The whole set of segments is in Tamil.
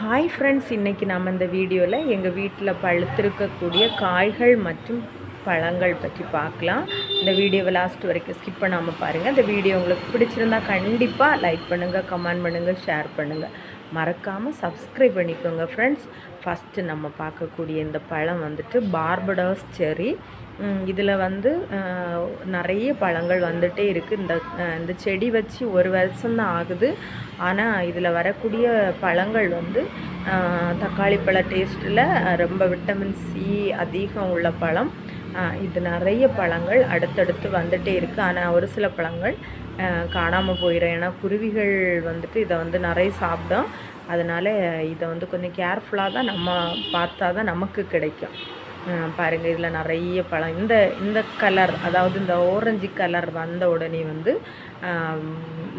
ஹாய் ஃப்ரெண்ட்ஸ் இன்றைக்கி நம்ம இந்த வீடியோவில் எங்கள் வீட்டில் பழுத்திருக்கக்கூடிய காய்கள் மற்றும் பழங்கள் பற்றி பார்க்கலாம். இந்த வீடியோவை லாஸ்ட் வரைக்கும் ஸ்கிப் பண்ணாமல் பாருங்கள் இந்த வீடியோ உங்களுக்கு பிடிச்சிருந்தா கண்டிப்பாக லைக் பண்ணுங்கள் கமெண்ட் பண்ணுங்கள் ஷேர் பண்ணுங்கள் மறக்காமல் சப்ஸ்கிரைப் பண்ணிக்கோங்க ஃப்ரெண்ட்ஸ் ஃபஸ்ட்டு நம்ம பார்க்கக்கூடிய இந்த பழம் வந்துட்டு பார்படாஸ் செரி இதில் வந்து நிறைய பழங்கள் வந்துட்டே இருக்குது இந்த இந்த செடி வச்சு ஒரு வருஷம்தான் ஆகுது. ஆனால் இதில் வரக்கூடிய பழங்கள் வந்து தக்காளி பழ டேஸ்ட்டில் ரொம்ப விட்டமின் சி அதிகம் உள்ள பழம். இது நிறைய பழங்கள் அடுத்தடுத்து வந்துட்டே இருக்குது ஆனால் ஒரு சில பழங்கள் காணாமல் போயிடும் ஏன்னா குருவிகள் வந்துட்டு இதை வந்து நிறைய சாப்பிடும். அதனால் இதை வந்து கொஞ்சம் கேர்ஃபுல்லாக தான் நம்ம பார்த்தா தான் நமக்கு கிடைக்கும். பாருங்கள் இதில் நிறைய பழம். இந்த இந்த கலர் அதாவது இந்த ஓரஞ்சு கலர் வந்த உடனே வந்து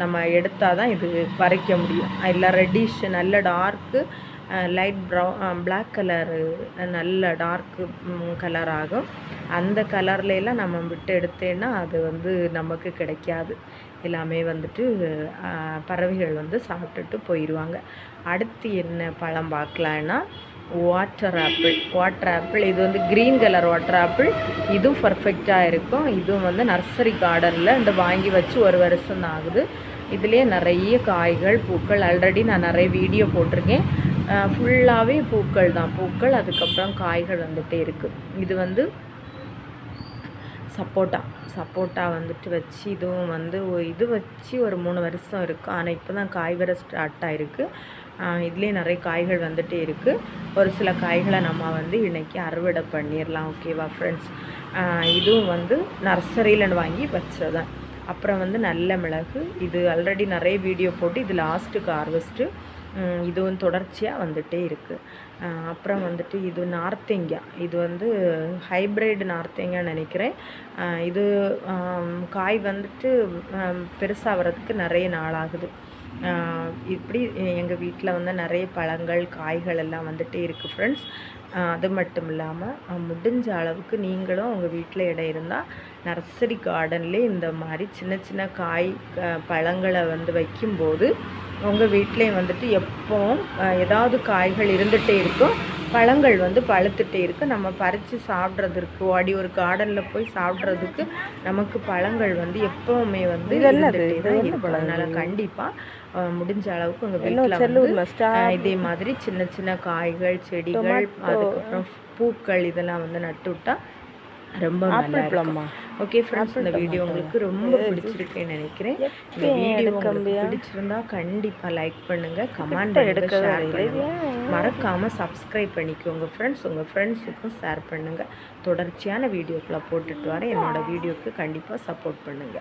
நம்ம எடுத்தால் தான் இது பறிக்க முடியும். இல்லை ரெட்டிஷ் நல்ல dark light brown black colour நல்ல டார்க்கு கலர் ஆகும். அந்த கலர்லலாம் நம்ம விட்டு எடுத்தேன்னா அது வந்து நமக்கு கிடைக்காது. எல்லாமே வந்துட்டு பறவைகள் வந்து சாப்பிட்டுட்டு போயிடுவாங்க அடுத்து என்ன பழம் பார்க்கலான்னா வாட்டர் ஆப்பிள் வாட்டர் ஆப்பிள் இது வந்து க்ரீன் கலர் வாட்டர் ஆப்பிள் இதுவும் பர்ஃபெக்டாக இருக்கும். இதுவும் வந்து நர்சரி கார்டனில் இந்த வாங்கி வச்சு ஒரு வருஷம் தான் ஆகுது. இதுலேயே நிறைய காய்கள் பூக்கள். ஆல்ரெடி நான் நிறைய வீடியோ போட்டிருக்கேன். ஃபுல்லாகவே பூக்கள் தான். பூக்கள் அதுக்கப்புறம் காய்கள் வந்துகிட்டே இருக்குது இது வந்து சப்போட்டா. சப்போட்டா வந்துட்டு வச்சு இதுவும் வந்து இது வச்சு ஒரு மூணு வருஷம் இருக்குது ஆனால் இப்போ தான் காய் வர ஸ்டார்ட் ஆகிருக்கு இதுலேயே நிறைய காய்கள் வந்துகிட்டே இருக்குது ஒரு சில காய்களை நம்ம வந்து இன்றைக்கி அறுவடை பண்ணிடலாம் ஓகேவா ஃப்ரெண்ட்ஸ் இதுவும் வந்து நர்சரியில் வாங்கி வச்சதான் அப்புறம் வந்து நல்ல மிளகு இது ஆல்ரெடி நிறைய வீடியோ போட்டு இது லாஸ்ட்டுக்கு ஹார்வெஸ்ட்டு இதுவும் தொடர்ச்சியாக வந்துகிட்டே இருக்குது அப்புறம் வந்துட்டு இது நார்த்தேங்கா. இது வந்து ஹைப்ரிட் நார்த்தேங்கான்னு நினைக்கிறேன். இது காய் வந்துட்டு பெருசாக வர்றதுக்கு நிறைய நாள் ஆகுது இப்படி எங்கள் வீட்டில் வந்து நிறைய பழங்கள் காய்கள் எல்லாம் வந்துகிட்டே இருக்குது ஃப்ரெண்ட்ஸ் அது மட்டும் இல்லாமல் முடிஞ்ச அளவுக்கு நீங்களும் உங்கள் வீட்டில் இடம் இருந்தால் நர்சரி கார்டன்லேயே இந்த மாதிரி சின்ன சின்ன காய் க- பழங்களை வந்து வைக்கும்போது உங்கள் வீட்லேயும் வந்துட்டு எப்பவும் ஏதாவது காய்கள் இருந்துகிட்டே இருக்கும். பழங்கள் வந்து பழுத்துட்டே இருக்கு நம்ம பறித்து சாப்பிட்றதுக்கு ஓடி ஒரு கார்டனில் போய் சாப்பிட்றதுக்கு நமக்கு பழங்கள் வந்து எப்பவுமே வந்து அதனால கண்டிப்பாக முடிஞ்ச அளவுக்கு உங்கள் வீட்டில் இதே மாதிரி சின்ன சின்ன காய்கள் செடிகள் அதுக்கப்புறம் பூக்கள் இதெல்லாம் வந்து நட்டு விட்டா ரொம்ப நல்லா ஓகே ஃப்ரெண்ட்ஸ் இந்த வீடியோ உங்களுக்கு ரொம்ப பிடிச்சிருக்குன்னு நினைக்கிறேன். இந்த வீடியோ உங்களுக்கு பிடிச்சிருந்தா கண்டிப்பா லைக் பண்ணுங்க. கமெண்ட் பண்ணுங்க ஷேர் பண்ணுங்க. மறக்காம சப்ஸ்கிரைப் பண்ணிக்கோங்க ஃப்ரெண்ட்ஸ் உங்க ஃப்ரெண்ட்ஸுக்கும் ஷேர் பண்ணுங்க. தொடர்ச்சியான வீடியோக்களை போட்டுட்டு வரேன் என்னோட வீடியோக்கு கண்டிப்பா சப்போர்ட் பண்ணுங்க.